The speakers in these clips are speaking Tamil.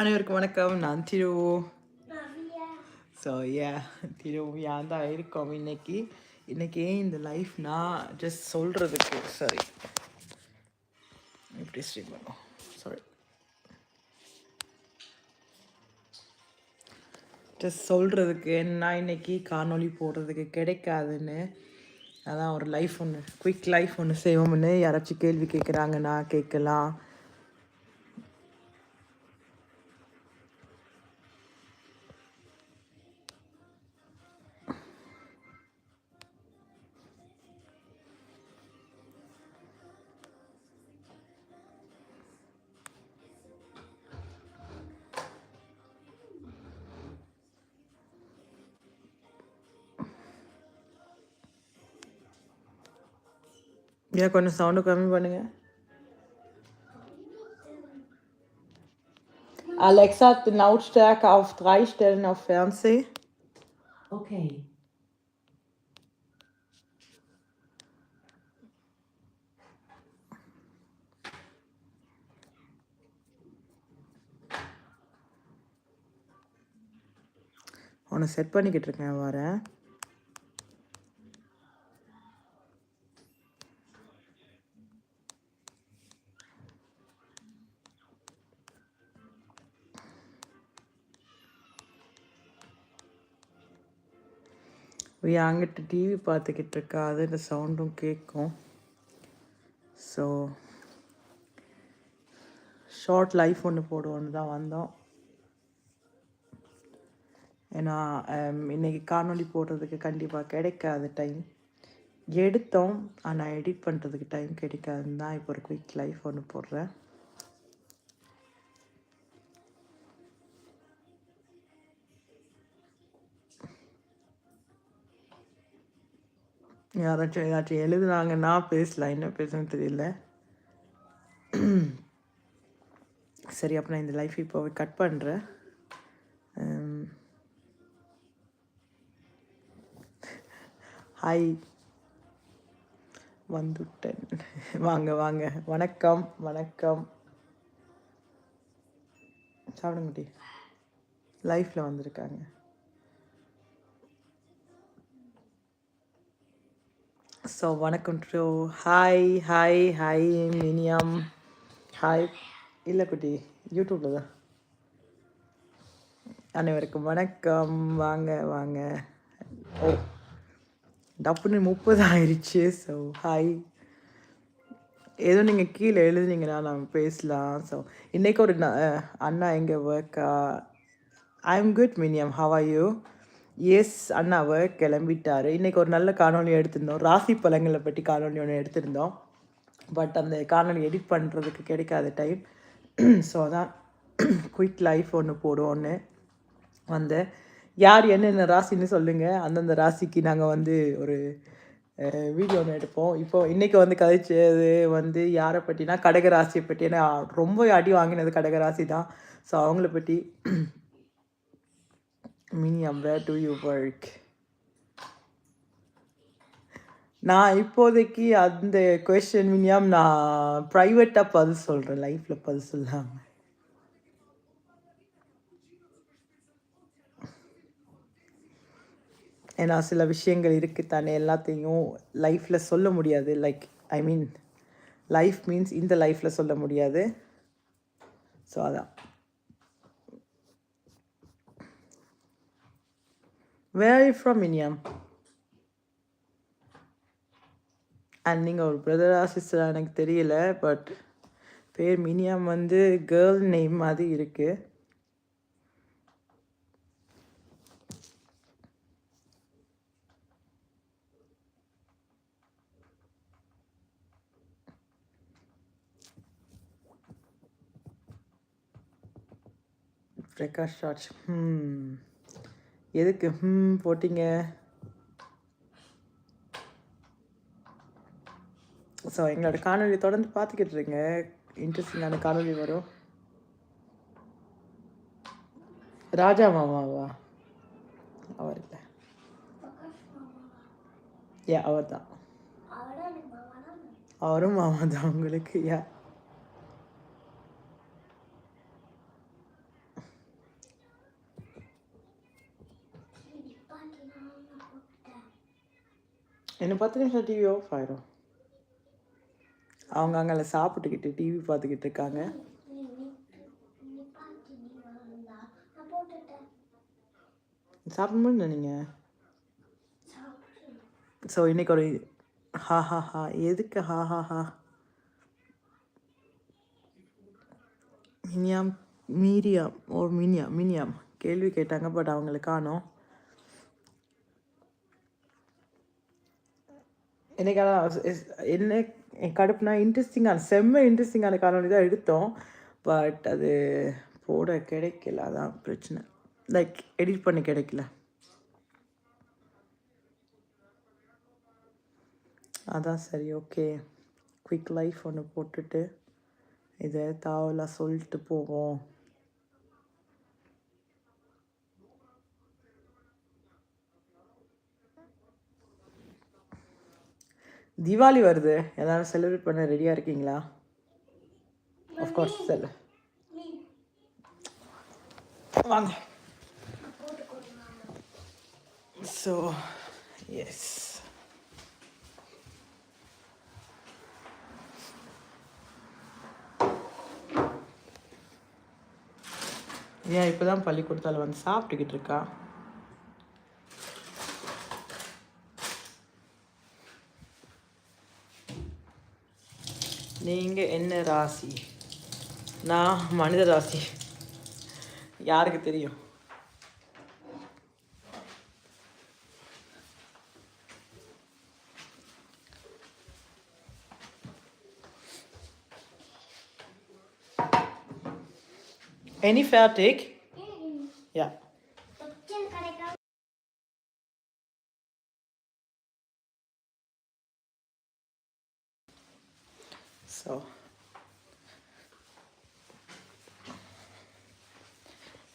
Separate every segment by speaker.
Speaker 1: அனைவருக்கும் வணக்கம். நான் திரு ஸோ ஏ திரு யான் தான் இருக்கோம் இன்னைக்கு. இன்னைக்கு ஏன் இந்த லைஃப் நான் ஜஸ்ட் சொல்கிறதுக்கு சாரி எப்படி ஸ்ட்ரீம் பண்ணும்? சாரி ஜஸ்ட் சொல்கிறதுக்கு என்ன இன்னைக்கு காணொளி போடுறதுக்கு கிடைக்காதுன்னு. அதான் ஒரு லைஃப் ஒன்று குயிக் லைஃப் ஒன்று செய்வோம்னு யாராச்சும் கேள்வி கேட்குறாங்கன்னா கேட்கலாம் ஏன் கொஞ்சம் சவுண்டு கம்மி பண்ணுங்க Alexa, die Lautstärke auf drei Stellen auf Fernseh.
Speaker 2: Okay.
Speaker 1: உன்னை செட் பண்ணிக்கிட்டு இருக்கேன் வரேன் அங்கிட்டு டிவி பார்த்துக்கிட்டு இருக்கா அது இந்த சவுண்டும் கேட்கும் ஸோ ஷார்ட் லைஃப் ஒன்று போடுவோன்னு தான் வந்தோம். ஏன்னா இன்றைக்கி காணொலி காணொளி போடுறதுக்கு கண்டிப்பாக கிடைக்காது டைம் எடுத்தோம் ஆனால் எடிட் பண்ணுறதுக்கு டைம் கிடைக்காதுன்னு தான் இப்போ ஒரு குயிக் லைஃப் ஒன்று போடுறேன். யாராச்சும் ஏதாச்சும் எழுதுனாங்கன்னா பேசலாம். என்ன பேசணும்னு தெரியல. சரி அப்போ நான் இந்த லைஃப் இப்போ கட் பண்ணுறேன் ஹாய் வந்துட்டேன். வாங்க வாங்க. வணக்கம் வணக்கம். சாப்பிட முடியும் லைஃப்பில் வந்திருக்காங்க. ஸோ வணக்கம் ட்ரோ. ஹாய் ஹாய் ஹாய் மினியம். ஹாய் இல்லை குட்டி யூடியூப்பில் தான். அனைவருக்கும் வணக்கம். வாங்க வாங்க. ஓ டப்புன்னு முப்பது ஆயிடுச்சு ஸோ ஹாய் ஏதோ நீங்கள் கீழே எழுதுனீங்கன்னா நம்ம பேசலாம். ஸோ இன்றைக்கி ஒரு அண்ணா எங்கே ஒர்க்கா ஐ எம் குட் மினியம். ஹவ் ஆர் யூ எஸ் அண்ணாவை கிளம்பிட்டார். இன்றைக்கி ஒரு நல்ல காணொலி எடுத்திருந்தோம். ராசி பழங்களை பற்றி காணொளி ஒன்று எடுத்திருந்தோம். பட் அந்த காணொலி எடிட் பண்ணுறதுக்கு கிடைக்காத டைம் ஸோ அதான் குயிக் லைஃப் ஒன்று போடுவோன்னு வந்தேன். யார் என்னென்ன ராசின்னு சொல்லுங்கள் அந்தந்த ராசிக்கு நாங்கள் வந்து ஒரு வீடியோ ஒன்று எடுப்போம். இப்போ இன்றைக்கி வந்து கதைச்சது வந்து யாரை பற்றினா கடக ராசியை பற்றி ஏன்னா ரொம்ப அடி வாங்கினது கடக ராசி தான் ஸோ அவங்கள பற்றி மினியா வேர் டு யூ ஒர்க் நான் இப்போதைக்கு அந்த கொஷின் மினியாம் நான் ப்ரைவேட்டாக பதில் சொல்கிறேன் லைஃப்பில் பதில் சொல்லாமல் ஏன்னா சில விஷயங்கள் இருக்குது தானே எல்லாத்தையும் லைஃப்பில் சொல்ல முடியாது. Like I mean life means இந்த லைஃப்பில் சொல்ல முடியாது. ஸோ அதான். வேர் யூ ஃப்ரம் இனியம் அண்ட் நீங்கள் ஒரு பிரதரா சிஸ்டரா எனக்கு தெரியல பட் பேர் மினியம் வந்து கேர்ள் நேம் மாதிரி இருக்குது பிரகாஷ் ராஜ். ம் எதுக்கு? ம் போட்டீங்க. ஸோ எங்களோட காணொளி தொடர்ந்து பார்த்துக்கிட்டு இருங்க. இன்ட்ரெஸ்டிங்கான காணொளி வரும். ராஜா மாமாவா? அவர் இல்லை ஏ அவர் தான் அவரும் மாமா தான் உங்களுக்கு. யா இன்னும் பத்து நிமிஷம் டிவி ஆஃப் ஆயிரும். அவங்க அங்கே சாப்பிட்டுக்கிட்டு டிவி பார்த்துக்கிட்டு இருக்காங்க. சாப்பிட முடியல நீங்கள் ஸோ இன்னைக்கு ஒரு ஹா ஹா ஹா. எதுக்கு ஹா ஹா ஹா? மினியாம் மீரியாம் ஓ மினியாம் மினியாம். கேள்வி கேட்டாங்க பட் அவங்களை காணோம். எனக்கு அதான் என்ன என் கடுப்புனா இன்ட்ரெஸ்டிங்கான செம்ம இன்ட்ரெஸ்டிங்கான காணொலி தான் எடுத்தோம். பட் அது போட கிடைக்கல அதான் பிரச்சனை. லைக் எடிட் பண்ணி கிடைக்கல. அதான் சரி ஓகே குயிக் லைஃப் ஒன்று போட்டுட்டு இதை தாவலாக சொல்லிட்டு போவோம். தீபாவளி வருது. எல்லாரும் செலிப்ரேட் பண்ண ரெடியாக இருக்கீங்களா? ஆஃப்கோர்ஸ் செல் வாங்க. ஸோ எஸ் ஏன் இப்போ தான் பள்ளிக்கூடத்தால் வந்து சாப்பிட்டுக்கிட்டு இருக்கா? நீங்கள் என்ன ராசி? நான் மனித ராசி. யாருக்கு தெரியும்? Any fertig? So.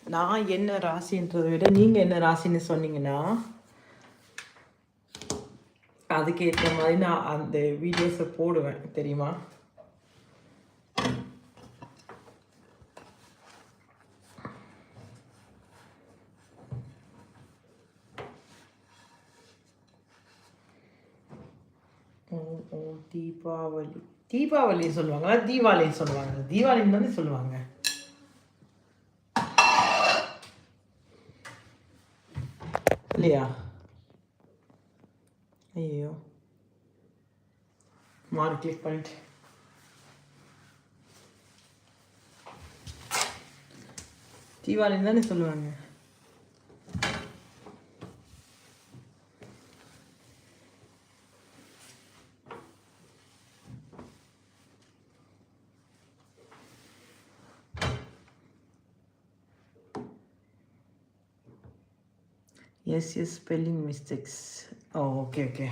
Speaker 1: நான் என்ன ராசின்றதை விட நீங்கள் என்ன ராசின்னு சொன்னீங்கன்னா அதுக்கேற்ற மாதிரி நான் அந்த வீடியோஸை போடுவேன் தெரியுமா ஓ ஓ தீபாவளி தீபாவளி சொல்லுவாங்களா? தீபாவளின்னு சொல்லுவாங்க. தீபாவளின்னு தானே சொல்லுவாங்க. இல்லையா? ஐயோ மாறு கிளிக் பண்ணிட்டு. தீபாவளின்னு தானே சொல்லுவாங்க. Yes, yes, spelling mistakes. Oh, okay, okay.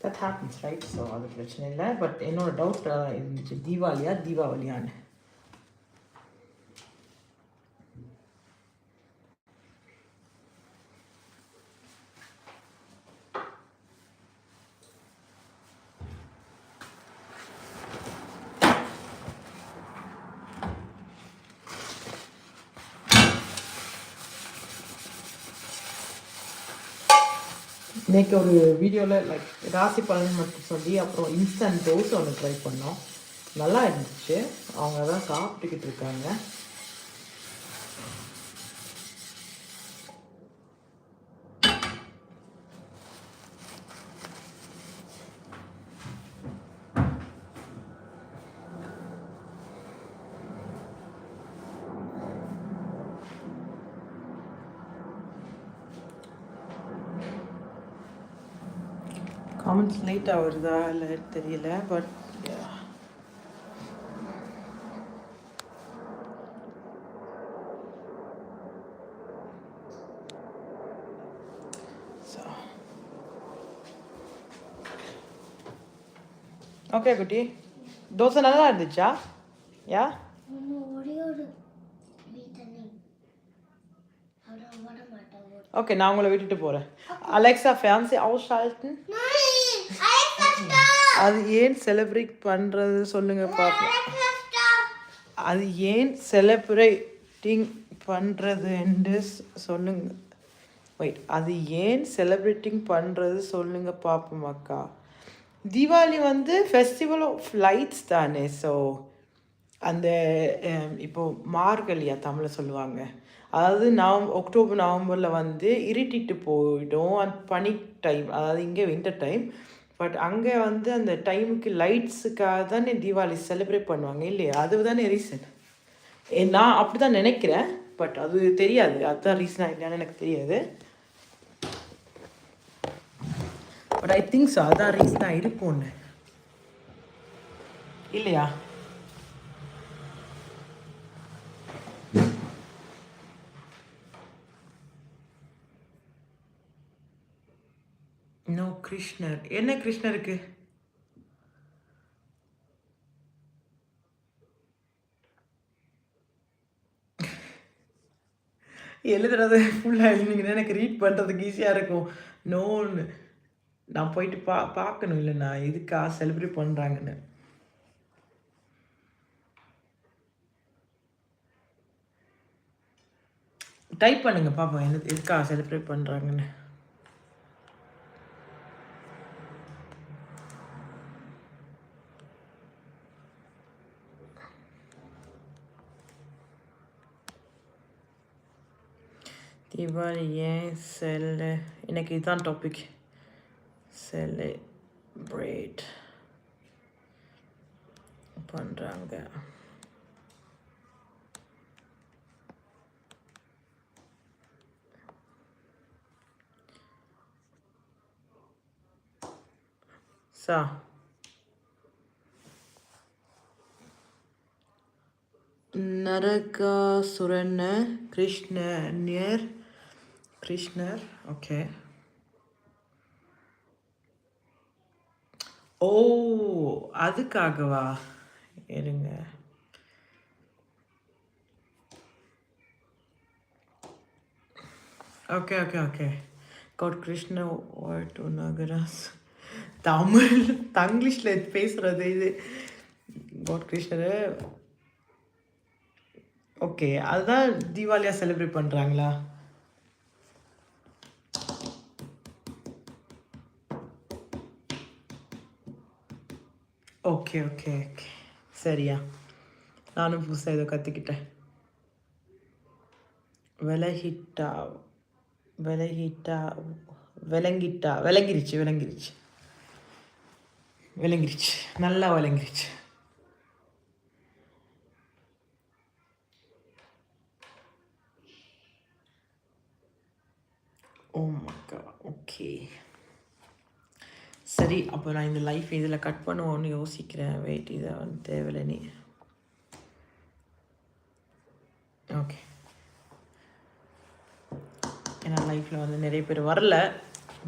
Speaker 1: That happens, right? So அது பிரச்சனை இல்லை பட் என்னோட டவுட் இருந்துச்சு தீபாவளியா தீபாவளியான்னு இன்னைக்கு ஒரு வீடியோவில் லைக் ராசி பலன் மட்டும் சொல்லி அப்புறம் இன்ஸ்டன்ட் தோசை ஒன்று ட்ரை பண்ணோம். நல்லா இருந்துச்சு. அவங்க தான் சாப்பிட்டுக்கிட்டு இருக்காங்க. லேட்டாக வருதா இல்லை தெரியல பட் ஓகே குட்டி. தோசை நல்லா இருந்துச்சா? யா ஓகே நான் உங்களை விட்டுட்டு போகிறேன் அலெக்சா ஃபேன்சி ausschalten அது ஏன் செலிப்ரேட் பண்ணுறது சொல்லுங்கள் பார்ப்போம் அது ஏன் செலிப்ரேட்டிங் பண்ணுறது என்று சொல்லுங்க. வெயிட் அது ஏன் செலிப்ரேட்டிங் பண்ணுறது சொல்லுங்க பார்ப்போம் அக்கா. தீபாவளி வந்து ஃபெஸ்டிவல் ஆஃப் லைட்ஸ் தானே ஸோ அந்த இப்போது இப்போ மார்கழியா தமிழை சொல்லுவாங்க. அதாவது நவம் அக்டோபர் நவம்பரில் வந்து இருட்டிட்டு போயிடும். அந்த பனி டைம் அதாவது இங்கே வின்டர் டைம் பட் அங்கே வந்து அந்த டைமுக்கு லைட்ஸுக்காக தானே தீபாவளி செலிப்ரேட் பண்ணுவாங்க இல்லையா? அது தானே ரீசன் நான் அப்படி தான் நினைக்கிறேன். பட் அது தெரியாது. அதுதான் ரீசனாக இல்லையான்னு எனக்கு தெரியாது. பட் ஐ திங்க்ஸ் அதான் ரீசனாக இருக்கும்னு. இல்லையா நோ கிருஷ்ணர். என்ன கிருஷ்ணருக்கு? எழுதுறது ஃபுல்லாக எழுதிங்கன்னா எனக்கு ரீட் பண்ணுறதுக்கு ஈஸியாக இருக்கும். நோன்னு நான் போயிட்டு பா பார்க்கணும் இல்லை நான். இதுக்கா செலிப்ரேட் பண்ணுறாங்கன்னு டைப் பண்ணுங்க பாப்போம். என்ன எதுக்கா செலிப்ரேட் பண்ணுறாங்கன்னு தீபாவளி ஏன் செல்லு எனக்கு இதுதான் டாபிக் செலிப்ரேட் பண்ணுறாங்க சா நரகாசுரன் கிருஷ்ணர் கிருஷ்ணர் ஓகே ஓ அதுக்காகவா? இருங்க. Okay okay okay God Krishna what நகராஸ் Tamil தங்கிலீஷில் பேசுகிறது இது. காட் கிருஷ்ணர் ஓகே அதுதான் தீபாவளியாக செலிப்ரேட் பண்ணுறாங்களா ஓகே ஓகே ஓகே சரியா. நானும் புதுசாக ஏதோ கற்றுக்கிட்டேன் விலகிட்டா விலகிட்டா விளங்கிட்டா விளங்கிருச்சு விளங்கிருச்சு விளங்கிருச்சு நல்லா விளங்கிருச்சு ஓ oh மக்கா ஓகே சரி அப்போ நான் இந்த லைஃப் இதில் கட் பண்ணுவோன்னு யோசிக்கிறேன். வெயிட் இதை வந்து தேவையில்லை நீ. ஓகே ஏன்னா லைஃப்பில் வந்து நிறைய பேர் வரல.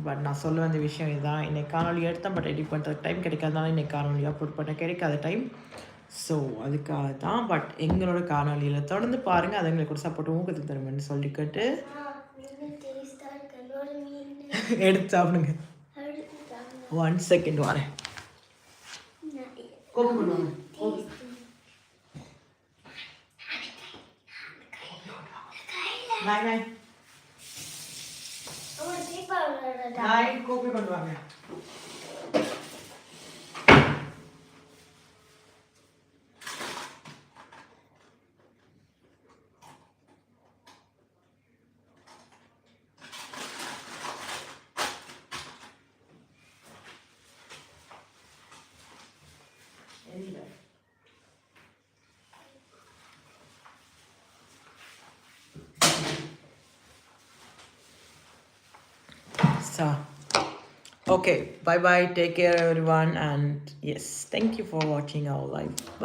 Speaker 1: பட் நான் சொல்ல வந்த விஷயம் இதுதான். இன்னைக்கு காணொலி எடுத்தேன் பட் எடிட் பண்ணுறதுக்கு டைம் கிடைக்காதனால இன்னைக்கு காணொலி அப்லோட் பண்ண கிடைக்காத டைம் ஸோ அதுக்காக தான் பட் எங்களோட காணொலியில் தொடர்ந்து பாருங்கள் அது எங்களுக்கு ஒரு சப்போர்ட் ஊக்கத்துக்கு தருமென்னு சொல்லிக்கிட்டு
Speaker 3: மீன். டேஸ்டாக இருக்கு என்னோட மீன்
Speaker 1: எடுத்து சாப்பிடுங்க
Speaker 3: அடுத்து
Speaker 1: ஒன் செகண்ட் வரேன் கோபி பண்ணுவாங்க பாய் பாய் So, okay, bye bye. Take care, everyone. And yes, thank you for watching our live. Bye.